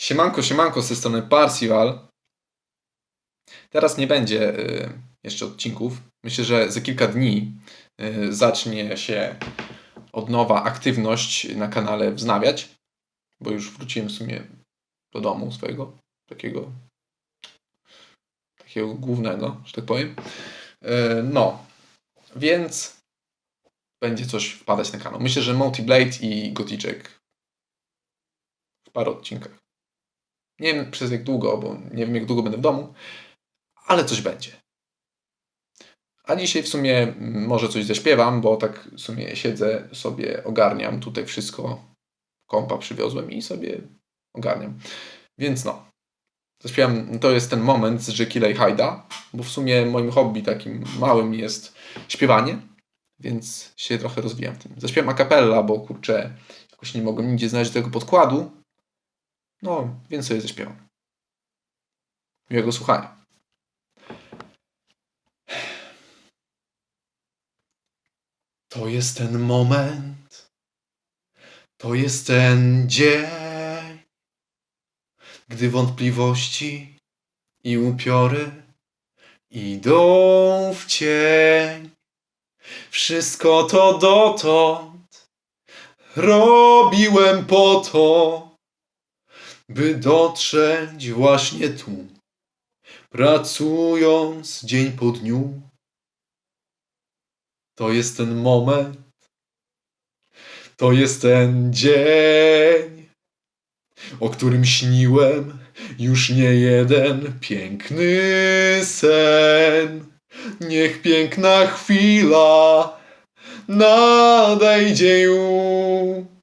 Siemanko, siemanko z tej strony Parsival. Teraz nie będzie y, jeszcze odcinków. Myślę, że za kilka dni y, zacznie się od nowa aktywność na kanale wznawiać, bo już wróciłem w sumie do domu swojego, takiego takiego głównego, że tak powiem. Y, no, więc będzie coś wpadać na kanał. Myślę, że Multi Blade i Goticzek w paru odcinkach. Nie wiem przez jak długo, bo nie wiem jak długo będę w domu, ale coś będzie. A dzisiaj w sumie mm, może coś zaśpiewam, bo tak w sumie siedzę sobie, ogarniam tutaj wszystko. Kompa przywiozłem i sobie ogarniam. Więc no. Zaśpiewam, to jest ten moment z Jekylla i Hyda, bo w sumie moim hobby takim małym jest śpiewanie, więc się trochę rozwijam w tym. Zaśpiewam a cappella, bo kurczę, jakoś nie mogłem nigdzie znaleźć tego podkładu, no, więc sobie zaśpiewam. Miłego słuchania. To jest ten moment. To jest ten dzień, gdy wątpliwości i upiory idą w cień. Wszystko to dotąd robiłem po to, by dotrzeć właśnie tu, pracując dzień po dniu. To jest ten moment, to jest ten dzień, o którym śniłem już nie jeden piękny sen. Niech piękna chwila nadejdzie już.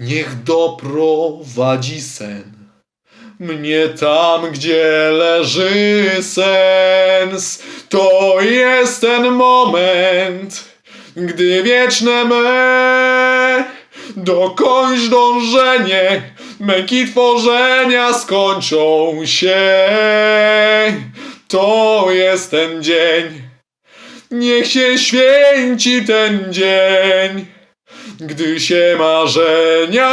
Niech doprowadzi sen mnie tam, gdzie leży sens. To jest ten moment, gdy wieczne me dokończ dążenie, męki tworzenia skończą się. To jest ten dzień, niech się święci ten dzień gdy się marzenia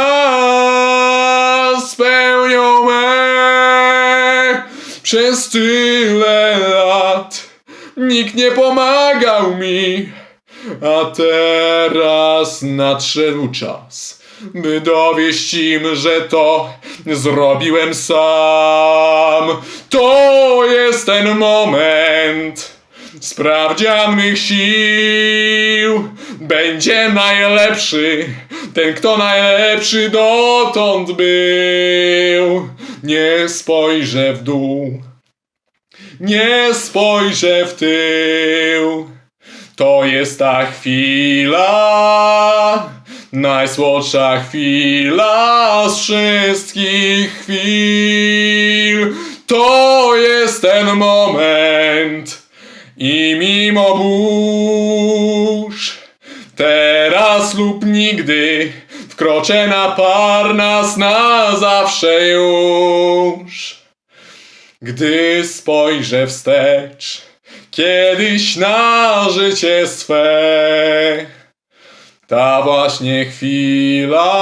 spełnią me. Przez tyle lat nikt nie pomagał mi, a teraz nadszedł czas, by dowieść im, że to zrobiłem sam. To jest ten moment sprawdzian mych sił będzie najlepszy, ten kto najlepszy dotąd był. Nie spojrzę w dół, nie spojrzę w tył. To jest ta chwila, najsłodsza chwila z wszystkich chwil. To jest ten moment. I mimo burz, teraz lub nigdy, wkroczę na Parnas na zawsze już. Gdy spojrzę wstecz, kiedyś na życie swe, ta właśnie chwila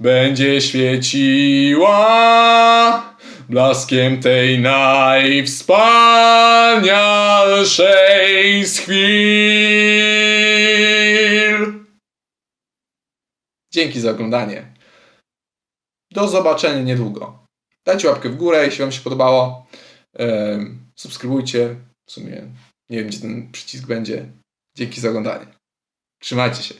będzie świeciła blaskiem tej najwspanialszej z chwil. Dzięki za oglądanie. Do zobaczenia niedługo. Dajcie łapkę w górę, jeśli Wam się podobało. Subskrybujcie. W sumie nie wiem, gdzie ten przycisk będzie. Dzięki za oglądanie. Trzymajcie się.